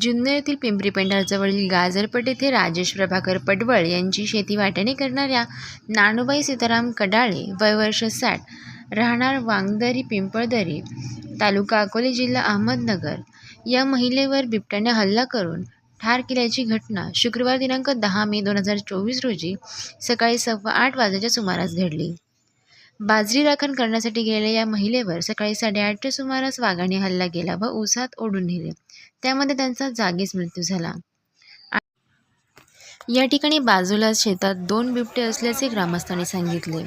जुन्नर येथील पिंपरी पेंढारजवळील गाजरपट येथे राजेश प्रभाकर पडवळ यांची शेती वाट्याने करणाऱ्या नाणूबाई सीताराम कडाळे वय वर्ष साठ राहणार वांगदरी पिंपळदरी तालुका अकोले जिल्हा अहमदनगर. या महिलेवर बिबट्याने हल्ला करून ठार केल्याची घटना शुक्रवार दिनांक दहा मे दोन हजार चोवीस रोजी सकाळी सव्वा आठ वाजेच्या सुमारास घडली. बाजरी राखण करण्यासाठी गेलेल्या या महिलेवर सकाळी साडेआठच्या सुमारास वाघाने हल्ला केला व उसात ओढून नेले. त्यामध्ये त्यांचा जागीच मृत्यू झाला. या ठिकाणी बाजूला शेतात दोन बिबटे असल्याचे ग्रामस्थांनी सांगितले.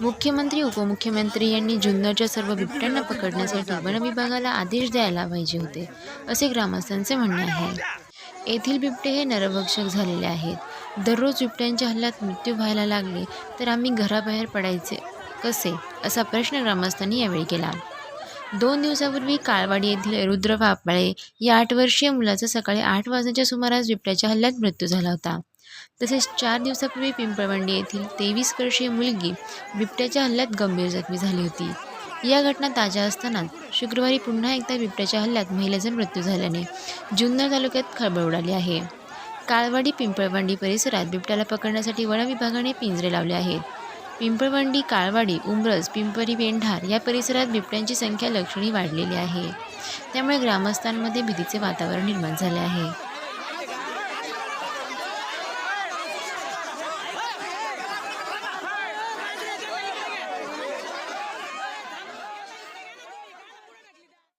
मुख्यमंत्री उपमुख्यमंत्री यांनी जुन्नरच्या सर्व बिबट्यांना पकडण्यासाठी वन विभागाला आदेश द्यायला पाहिजे होते असे ग्रामस्थांचे म्हणणे आहे. येथील बिबटे हे नरभक्षक झालेले आहेत. दररोज बिबट्यांच्या हल्ल्यात मृत्यू व्हायला लागले तर आम्ही घराबाहेर पडायचे कसे? असा प्रश्न ग्रामस्थांनी यावेळी केला. दोन दिवसापूर्वी काळवाडी येथील रुद्र वापाळे या आठ वर्षीय मुलाचा सकाळी आठ वाजण्याच्या सुमारास बिबट्याच्या हल्ल्यात मृत्यू झाला होता. तसेच चार दिवसापूर्वी पिंपळवंडी येथील तेवीस वर्षीय मुलगी बिबट्याच्या हल्ल्यात गंभीर जखमी झाली होती. या घटना ताज्या असताना शुक्रवारी पुन्हा एकदा बिबट्याच्या हल्ल्यात महिलेचा मृत्यू झाल्याने जुन्नर तालुक्यात खळबळ उडाली आहे. काळवाडी पिंपळवंडी परिसरात बिबट्याला पकडण्यासाठी वनविभागाने पिंजरे लावले आहेत. पिंपळवंडी काळवाडी उंब्रज पिंपरी वेंढार या परिसरात बिबट्यांची संख्या लक्षणीय वाढलेली आहे. त्यामुळे ग्रामस्थांमध्ये भीतीचे वातावरण निर्माण झाले आहे.